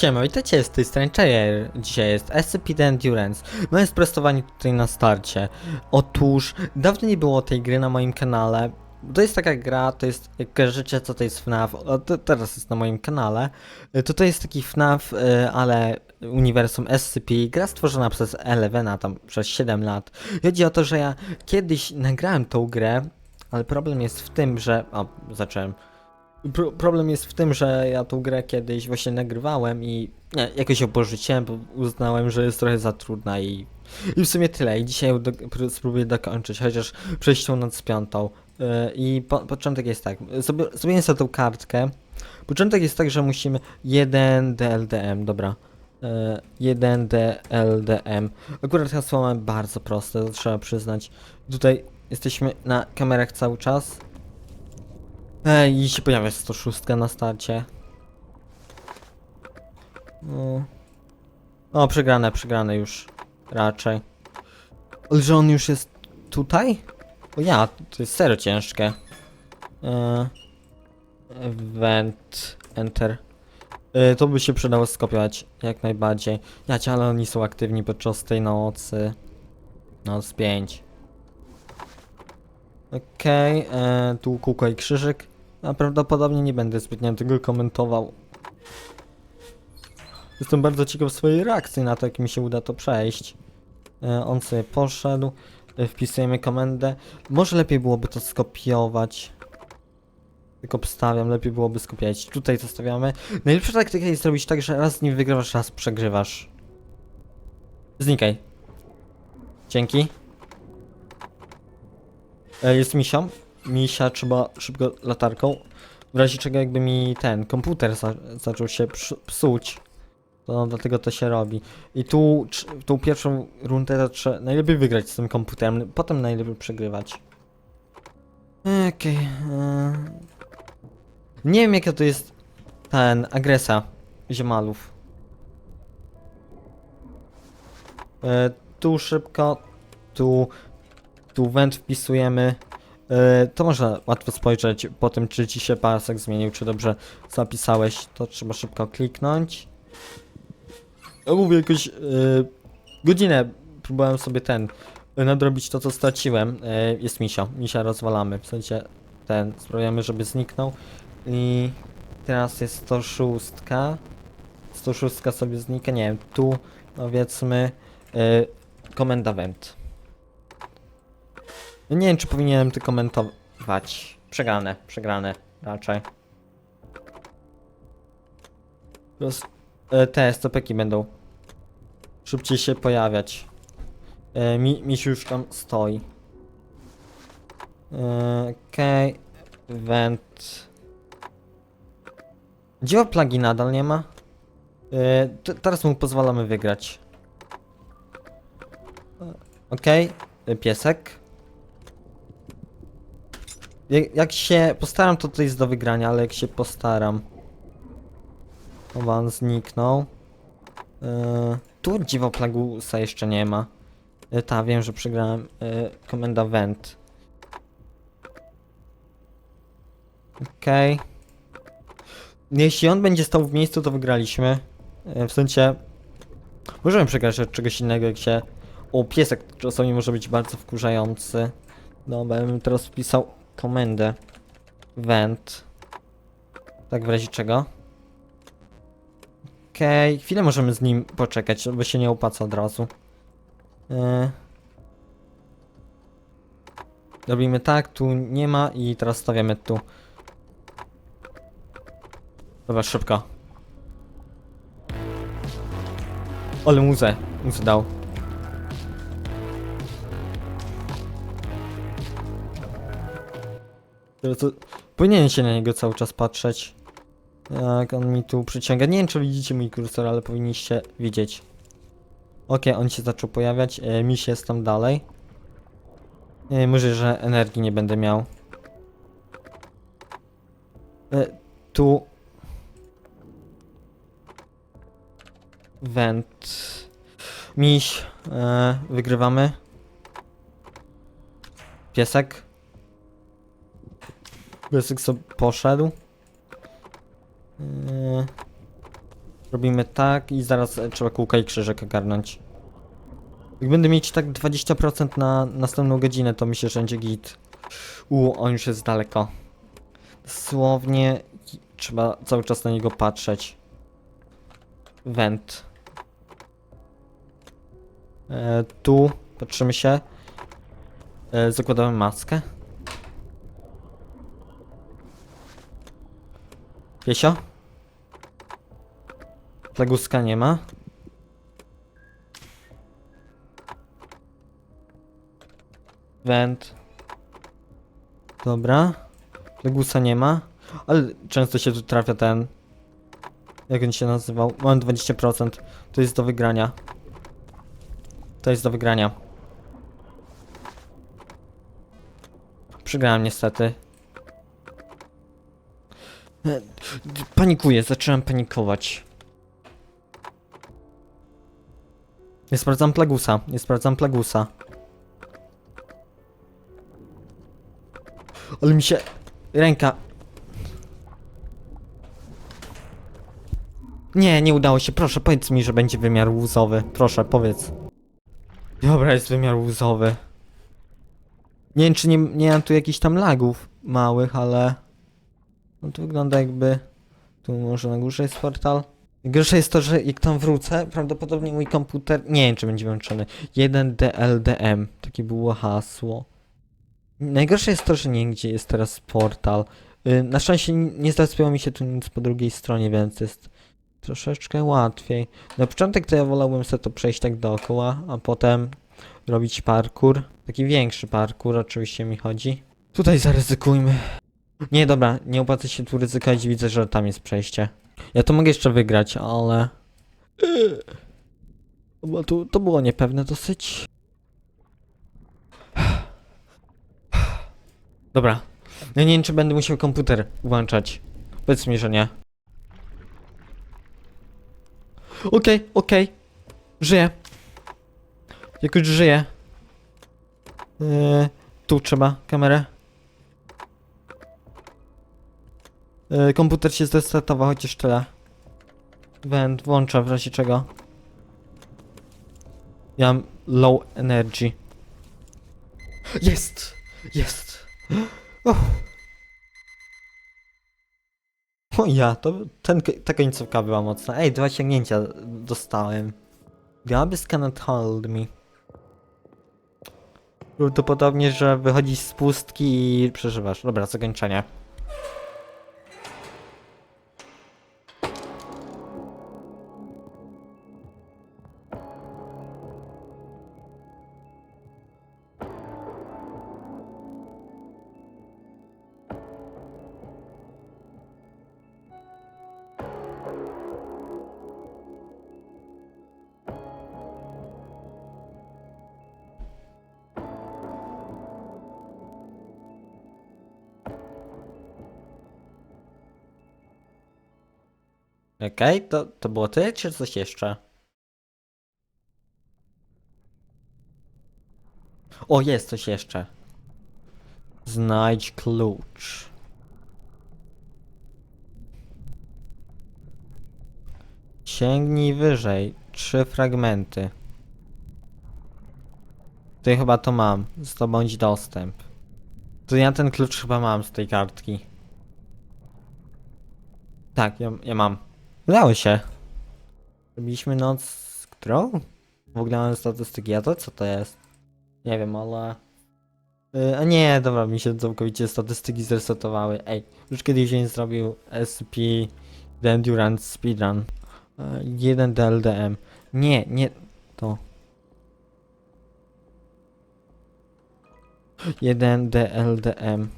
Siema, witajcie z tej strony Czajer. Dzisiaj jest SCP Endurance. No jest prostowanie tutaj na starcie. Otóż, dawno nie było tej gry na moim kanale. To jest taka gra, to jest, jak kojarzycie co to jest FNAF, o, to teraz jest na moim kanale. Y, To to jest taki FNAF, y, ale uniwersum SCP. Gra stworzona przez Elevena tam przez 7 lat. Chodzi o to, że ja kiedyś nagrałem tą grę, ale problem jest w tym, że... O, zacząłem. Pro, problem jest w tym, że ja tą grę kiedyś właśnie nagrywałem i nie, jakoś ją porzuciłem, bo uznałem, że jest trochę za trudna i, i w sumie tyle. I dzisiaj do, pró- spróbuję dokończyć, chociaż przejść tą noc piątą. Yy, I po, początek jest tak, zrobiłem sobie tą kartkę. Początek jest tak, że musimy 1 DLDM, dobra. Yy, 1 DLDM. Akurat hasło mamy bardzo proste, to trzeba przyznać. Tutaj jesteśmy na kamerach cały czas. Ej, i się pojawia 106 na starcie. No. O, przegrane, przegrane już. Raczej. Ale że on już jest tutaj? O ja, to jest serio ciężkie. Eee, event, enter. Eee, to by się przydało skopiować, jak najbardziej. Jacie, ale oni są aktywni podczas tej nocy. Noc 5. Okej, e, tu kółko i krzyżyk. A prawdopodobnie nie będę zbytnio tego komentował. Jestem bardzo ciekaw swojej reakcji na to, jak mi się uda to przejść. E, on sobie poszedł. E, wpisujemy komendę. Może lepiej byłoby to skopiować. Tylko obstawiam, lepiej byłoby skopiować. Tutaj to stawiamy. Najlepsza taktyka jest zrobić tak, że raz nie wygrywasz, raz przegrywasz. Znikaj. Dzięki. E, Jest misią. Misia trzeba szybko latarką. W razie czego jakby mi ten komputer za zaczął się psu- psuć. To dlatego to się robi. I tu tą pierwszą rundę to trzeba najlepiej wygrać z tym komputerem, potem najlepiej przegrywać. Okej. e. Nie wiem jaka to jest ten agresa ziemalów. E, tu szybko, tu, tu węd wpisujemy. E, to można łatwo spojrzeć po tym, czy ci się pasek zmienił, czy dobrze zapisałeś. To trzeba szybko kliknąć. Ja mówię jakoś e, godzinę próbowałem sobie ten e, nadrobić to, co straciłem. Jest misio, misia rozwalamy, w sensie ten, sprawiamy, żeby zniknął. I teraz jest 106. 106 sobie znika, nie wiem, tu powiedzmy went. No Nie wiem, czy powinienem to komentować. Przegrane, przegrane raczej. Roz... E, te stopeki będą szybciej się pojawiać. E, mi, misiu już tam stoi. E, Okej, vent. Dzieła plagi nadal nie ma. E, teraz mu pozwalamy wygrać. E, Okej, e, piesek. Jak, jak się postaram, to to jest do wygrania, ale jak się postaram. On zniknął. Yy, tu dziwo plagusa jeszcze nie ma. Yy, ta, wiem, że przegrałem. Yy, komenda vent. Okej. Jeśli on będzie stał w miejscu, to wygraliśmy. Yy, w sensie... Możemy przegrać od czegoś innego, jak się... O, piesek czasami może być bardzo wkurzający. Ja bym teraz wpisał komendę vent. Tak w razie czego. Okej, chwilę możemy z nim poczekać, bo się nie opłaca od razu. Yy. Robimy tak, tu nie ma i teraz stawiamy tu. Dobra, szybko. Ale muzę, muzę dał. Teraz to powinien się na niego cały czas patrzeć. Jak on mi tu przyciąga. Nie wiem, czy widzicie mój kursor, ale powinniście widzieć. Okej, on się zaczął pojawiać. E, jest tam dalej. E, może, że energii nie będę miał. E, tu. Vent. Miś. E, wygrywamy. Piesek. Piesek sobie poszedł. Yy. Robimy tak i zaraz e, trzeba kółka i krzyżek ogarnąć. Jak będę mieć tak 20% na następną godzinę, to myślę, że będzie git. U, on już jest daleko. Dosłownie trzeba cały czas na niego patrzeć. Went. E, tu patrzymy się. E, zakładamy maskę. Piesio? Plaguska nie ma. Went. Dobra. Legusa nie ma. Ale często się tu trafia ten. Jak on się nazywał? Mam 20%. To jest do wygrania. To jest do wygrania. Przegrałem niestety. Panikuję, zacząłem panikować. Nie sprawdzam plagusa, nie sprawdzam plagusa. Ale mi się... Ręka... Nie, nie udało się, proszę powiedz mi, że będzie wymiar łuzowy. Proszę, powiedz. Dobra, jest wymiar łuzowy. Nie wiem, czy nie, nie mam tu jakichś tam lagów małych, ale... No to wygląda jakby... Tu może na górze jest portal. Gorsze jest to, że jak tam wrócę, prawdopodobnie mój komputer... Nie wiem, czy będzie włączony. 1DLDM. Takie było hasło. Najgorsze jest to, że nie wiem, gdzie jest teraz portal. Y, Na szczęście nie zrespiło mi się tu nic po drugiej stronie, więc jest troszeczkę łatwiej. Na początek to ja wolałbym sobie to przejść tak dookoła, a potem robić parkour. Taki większy parkour oczywiście mi chodzi. Tutaj zaryzykujmy. Nie, dobra, nie opłaca się tu ryzykować, widzę, że tam jest przejście. Ja to mogę jeszcze wygrać, ale... Bo tu, to było niepewne dosyć. Dobra. Ja nie wiem, czy będę musiał komputer włączać. Powiedz mi, że nie. Okej, okej. Żyję. Jakoś żyję. Eee, tu trzeba kamerę. Eee, komputer się zrestartował, chociaż tyle. Wend, włączę w razie czego. Ja mam low energy. Jest! Jest! Uff. O ja, to ten, ta końcówka była mocna. Ej, dwa sięgnięcia dostałem. Gabys cannot hold me. Prawdopodobnie, że wychodzisz z pustki i przeżywasz. Dobra, zakończenie. Okej, to, to było tyle, czy coś jeszcze? O, jest coś jeszcze. Znajdź klucz. Sięgnij wyżej. Trzy fragmenty. Tutaj chyba to mam. Zdobądź dostęp. To ja ten klucz chyba mam z tej kartki. Tak, ja, ja mam. Udało się. Robiliśmy noc... którą? W ogóle mamy statystyki, a to co to jest? Nie wiem, ale... Yy, a nie, dobra, mi się całkowicie statystyki zresetowały. Ej, już kiedyś dzień zrobił SCP The Endurance Speedrun. Yy, 1 DLDM. Nie, nie, to. 1 DLDM.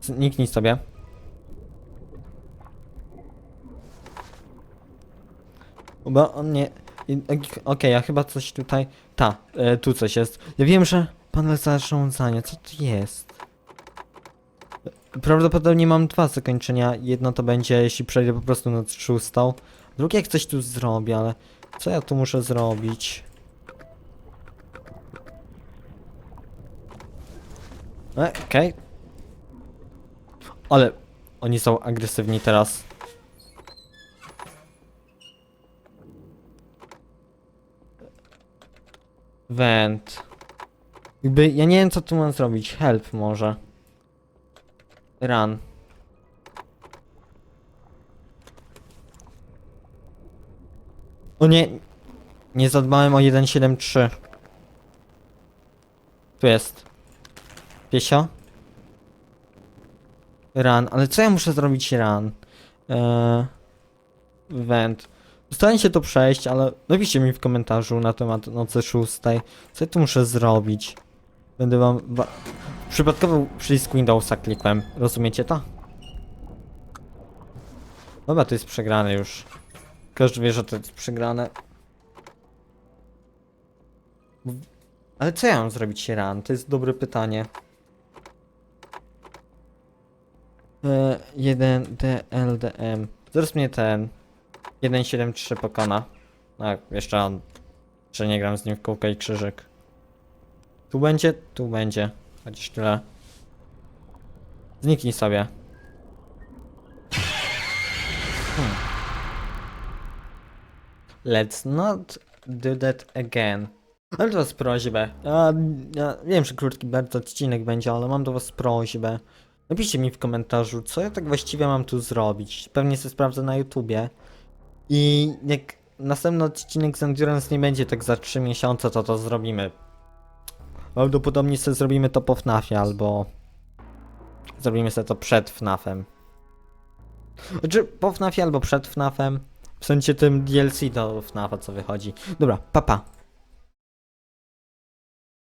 Zniknij sobie. Bo on nie... Okej, ja chyba coś tutaj... Ta, e, tu coś jest. Ja wiem, że panel zarządzania, co to jest? Prawdopodobnie mam dwa zakończenia. Jedno to będzie, jeśli przejdę po prostu nad szóstą. Drugie jak coś tu zrobię, ale... Co ja tu muszę zrobić? E, Okej. Ale... Oni są agresywni teraz. Vent. Jakby, ja nie wiem co tu mam zrobić. Help może. Run. O nie. Nie zadbałem o 173. Tu jest. Piesio? Run. Ale co ja muszę zrobić run? Eee... Vent. Się to przejść, ale napiszcie mi w komentarzu na temat nocy szóstej. Co ja tu muszę zrobić? Będę wam... Ba... Przypadkowo przycisk Windowsa klikłem. Rozumiecie to? Dobra, to jest przegrane już. Każdy wie, że to jest przegrane. Ale co ja mam zrobić run? To jest dobre pytanie. E, 1 DLDM. Zaraz mnie ten 173 pokona. Tak, jeszcze on. Że nie gram z nim w kółko i krzyżyk. Tu będzie, tu będzie. Chociaż tyle. Zniknij sobie. Hmm. Let's not do that again. Ale to was prośbę. Ja, ja wiem, że krótki bardzo odcinek będzie, ale mam do was prośbę. Napiszcie mi w komentarzu, co ja tak właściwie mam tu zrobić. Pewnie sobie sprawdzę na YouTubie. I jak następny odcinek z Endurance nie będzie tak za 3 miesiące, to to zrobimy. Prawdopodobnie sobie zrobimy to po FNAFie, albo zrobimy sobie to przed FNAFem. Znaczy po FNAFie albo przed FNAFem. W sensie tym DLC do FNAFa co wychodzi. Dobra, papa. Pa.